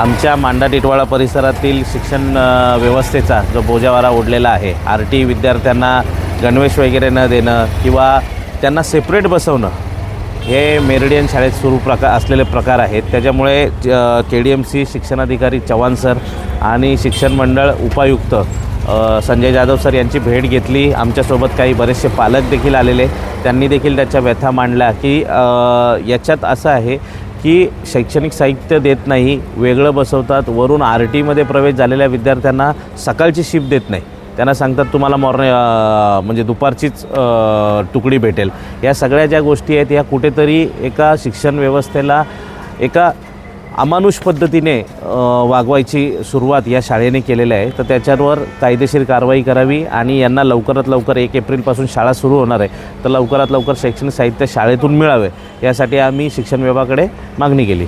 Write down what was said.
आमच्या मांडा टिटवाळा परिसरातील शिक्षण व्यवस्थेचा जो बोजावारा ओढलेला आहे आर टी विद्यार्थ्यांना गणवेश वगैरे न देणं किंवा त्यांना सेपरेट बसवणं हे मेरिडियन शाळेत सुरू प्रकार असलेले प्रकार आहेत. त्याच्यामुळे के डी एम सी शिक्षणाधिकारी चव्हाण सर आणि शिक्षण मंडळ उपायुक्त संजय जाधव सर यांची भेट घेतली. आमच्यासोबत काही बरेचसे पालक देखील आलेले. त्यांनी देखील त्याच्या व्यथा मांडल्या की याच्यात असं आहे की शैक्षणिक साहित्य देत नाही वेगळं बसवतात वरून आर टीमध्ये प्रवेश झालेल्या विद्यार्थ्यांना सकाळची शिफ्ट देत नाही. त्यांना सांगतात तुम्हाला मॉर्न म्हणजे दुपारचीच तुकडी भेटेल. या सगळ्या ज्या गोष्टी आहेत या कुठेतरी एका शिक्षण व्यवस्थेला एका अमानुष पद्धतीने वागवायची सुरुवात या शाळेने केलेली आहे. तर त्याच्यावर कायदेशीर कारवाई करावी आणि यांना लवकरात लवकर एक एप्रिलपासून शाळा सुरू होणार आहे. तर लवकरात लवकर शैक्षणिक साहित्य शाळेतून मिळावे. यासाठी आम्ही शिक्षण विभागाकडे मागणी केली.